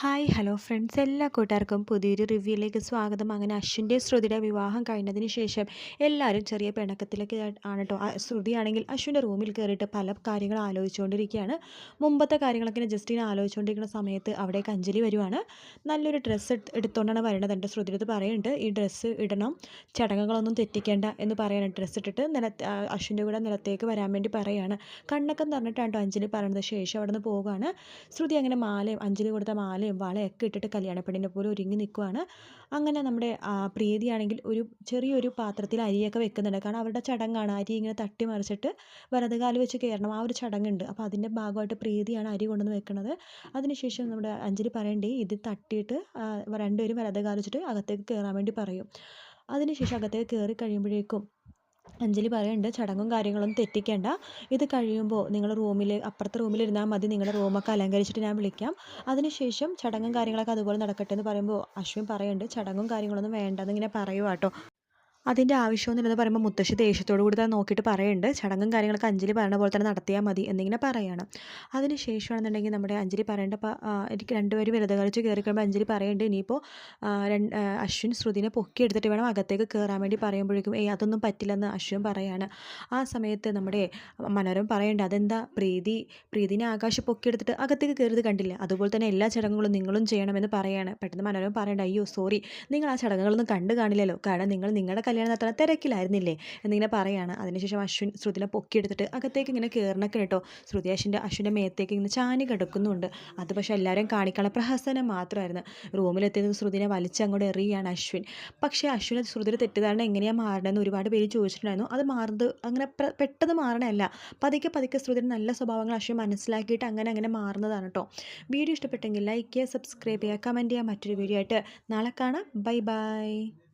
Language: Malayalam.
Hi hello friends. എല്ലാ കൂട്ടുകാർക്കും പുതിയൊരു റിവ്യൂയിലേക്ക് സ്വാഗതം. അങ്ങനെ അശ്വിന്റെ ശ്രുതിയുടെ വിവാഹം കഴിഞ്ഞതിന് ശേഷം എല്ലാവരും ചെറിയ പെണക്കത്തിലേക്ക് ആണ് കേട്ടോ ശ്രുതിയാണെങ്കിൽ അശ്വിന്റെ റൂമിൽ കയറിയിട്ട് പല കാര്യങ്ങൾ ആലോചിച്ചുകൊണ്ടിരിക്കുകയാണ്. മുമ്പത്തെ കാര്യങ്ങളൊക്കെ ജസ്റ്റ് ഇങ്ങനെ ആലോചിച്ചുകൊണ്ടിരിക്കുന്ന സമയത്ത് അവിടേക്ക് അഞ്ജലി വരുവാണ്. നല്ലൊരു ഡ്രസ്സ് എടുത്തുകൊണ്ടാണ് വരുന്നത് എന്റെ ശ്രുതിയുടെ പറയുന്നുണ്ട്. ഈ ഡ്രസ്സ് ഇടണം. ചടങ്ങുകളൊന്നും തെറ്റിക്കേണ്ട എന്ന് പറയാനാണ് ഡ്രസ്സ് ഇട്ടിട്ട് നില അശ്വിന്റെ കൂടെ നിലത്തേക്ക് വരാൻ വേണ്ടി പറയുകയാണ് കണ്ണൊക്കെ പറഞ്ഞിട്ടാണ് കേട്ടോ അഞ്ജലി പറയുന്നത്. ശേഷം അവിടെ നിന്ന് പോകുകയാണ് ശ്രുതി അങ്ങനെ മാലയും അഞ്ജലി കൊടുത്ത മാലയും മാലയും വളയൊക്കെ ഇട്ടിട്ട് കല്യാണപ്പെണ്ണിനെ പോലെ ഒരുങ്ങി നിൽക്കുവാണ് അങ്ങനെ നമ്മുടെ പ്രീതിയാണെങ്കിൽ ഒരു ചെറിയൊരു പാത്രത്തിൽ അരിയൊക്കെ വെക്കുന്നുണ്ട്. കാരണം അവരുടെ ചടങ്ങാണ്. അരി ഇങ്ങനെ തട്ടി മറിച്ചിട്ട് വലതുകാൽ വെച്ച് കയറണം ആ ഒരു ചടങ്ങുണ്ട്. അപ്പോൾ അതിന്റെ ഭാഗമായിട്ട് പ്രീതിയാണ് അരി കൊണ്ടുവന്ന് വെക്കുന്നത് അതിനുശേഷം നമ്മുടെ അഞ്ജലി പറയണ്ടേ ഇത് തട്ടിയിട്ട് രണ്ടുപേരും വലതുകാൽ വെച്ചിട്ട് അകത്തേക്ക് കയറാൻ വേണ്ടി പറയും. അതിനുശേഷം അകത്തേക്ക് കയറി കഴിയുമ്പോഴേക്കും അഞ്ജലി പറയുന്നുണ്ട് ചടങ്ങും കാര്യങ്ങളൊന്നും തെറ്റിക്കേണ്ട. ഇത് കഴിയുമ്പോൾ നിങ്ങൾ റൂമിൽ അപ്പുറത്തെ റൂമിലിരുന്നാൽ മതി നിങ്ങളുടെ റൂമൊക്കെ അലങ്കരിച്ചിട്ട് ഞാൻ വിളിക്കാം. അതിനുശേഷം ചടങ്ങും കാര്യങ്ങളൊക്കെ അതുപോലെ നടക്കട്ടെ എന്ന് പറയുമ്പോൾ അശ്വിൻ പറയുന്നുണ്ട് ചടങ്ങും കാര്യങ്ങളൊന്നും വേണ്ടെന്ന് ഇങ്ങനെ പറയുക അതിന്റെ ആവശ്യമൊന്നുമില്ലെന്ന് പറയുമ്പോൾ മുത്തശ്ശി ദേഷ്യത്തോടു കൂടി തന്നെ നോക്കിയിട്ട് പറയുന്നുണ്ട്. ചടങ്ങും കാര്യങ്ങളൊക്കെ അഞ്ജലി പറയുന്ന പോലെ തന്നെ നടത്തിയാൽ മതി എന്നിങ്ങനെ പറയുകയാണ് അതിന് ശേഷമാണെന്നുണ്ടെങ്കിൽ നമ്മുടെ അഞ്ജലി പറയേണ്ട എനിക്ക് രണ്ടുപേരും വെറുതെ കളിച്ച് കയറി കഴിയുമ്പോൾ അഞ്ജലി പറയുന്നുണ്ട് ഇനിയിപ്പോൾ അശ്വിൻ ശ്രുതിനെ പൊക്കിയെടുത്തിട്ട് വേണം അകത്തേക്ക് കയറാൻ വേണ്ടി പറയുമ്പോഴേക്കും ഏയ് അതൊന്നും പറ്റില്ലെന്ന് അശ്വിൻ പറയാണ്. ആ സമയത്ത് നമ്മുടെ മനോരം പറയേണ്ട അതെന്താ പ്രീതി പ്രീതിനെ ആകാശം പൊക്കിയെടുത്തിട്ട് അകത്തേക്ക് കയറിയത് കണ്ടില്ല? അതുപോലെ തന്നെ എല്ലാ ചടങ്ങുകളും നിങ്ങളും ചെയ്യണമെന്ന് പറയാണ്. പെട്ടെന്ന് മനോരം പറയേണ്ട അയ്യോ സോറി നിങ്ങൾ ആ ചടങ്ങുകളൊന്നും കണ്ടു കാണില്ലല്ലോ. കാരണം നിങ്ങൾ നിങ്ങളുടെ നടത്താൻ തിരക്കിലായിരുന്നില്ലേ? എന്നിങ്ങനെ പറയാണ്. അതിനുശേഷം അശ്വിൻ ശ്രുതിനെ പൊക്കിയെടുത്തിട്ട് അകത്തേക്ക് ഇങ്ങനെ കയറണൊക്കെ കേട്ടോ. ശ്രുതി അശ്വിന്റെ അശ്വിന്റെ മേത്തേക്ക് ഇങ്ങനെ ചാനി കിടക്കുന്നുണ്ട്. അത് പക്ഷേ എല്ലാവരും കാണിക്കാനുള്ള പ്രഹസനം മാത്രമായിരുന്നു. റൂമിലെത്തിയത് ശ്രുതിനെ വലിച്ചങ്ങോട്ട് എറിയാണ് അശ്വിൻ. പക്ഷേ അശ്വിൻ ശ്രുതിയുടെ തെറ്റിദ്ധാരണ എങ്ങനെയാണ് മാറണമെന്ന് ഒരുപാട് പേര് ചോദിച്ചിട്ടുണ്ടായിരുന്നു. അത് മാറുന്നത് അങ്ങനെ പെട്ടെന്ന് മാറണമല്ല പതുക്കെ പതുക്കെ ശ്രുതിയുടെ നല്ല സ്വഭാവങ്ങൾ അശ്വിൻ മനസ്സിലാക്കിയിട്ട് അങ്ങനെ അങ്ങനെ മാറുന്നതാണ് കേട്ടോ വീഡിയോ ഇഷ്ടപ്പെട്ടെങ്കിൽ ലൈക്ക് ചെയ്യുക സബ്സ്ക്രൈബ് ചെയ്യുക കമന്റ് ചെയ്യുക. മറ്റൊരു വീഡിയോ ആയിട്ട് നാളെ കാണാം. Bye bye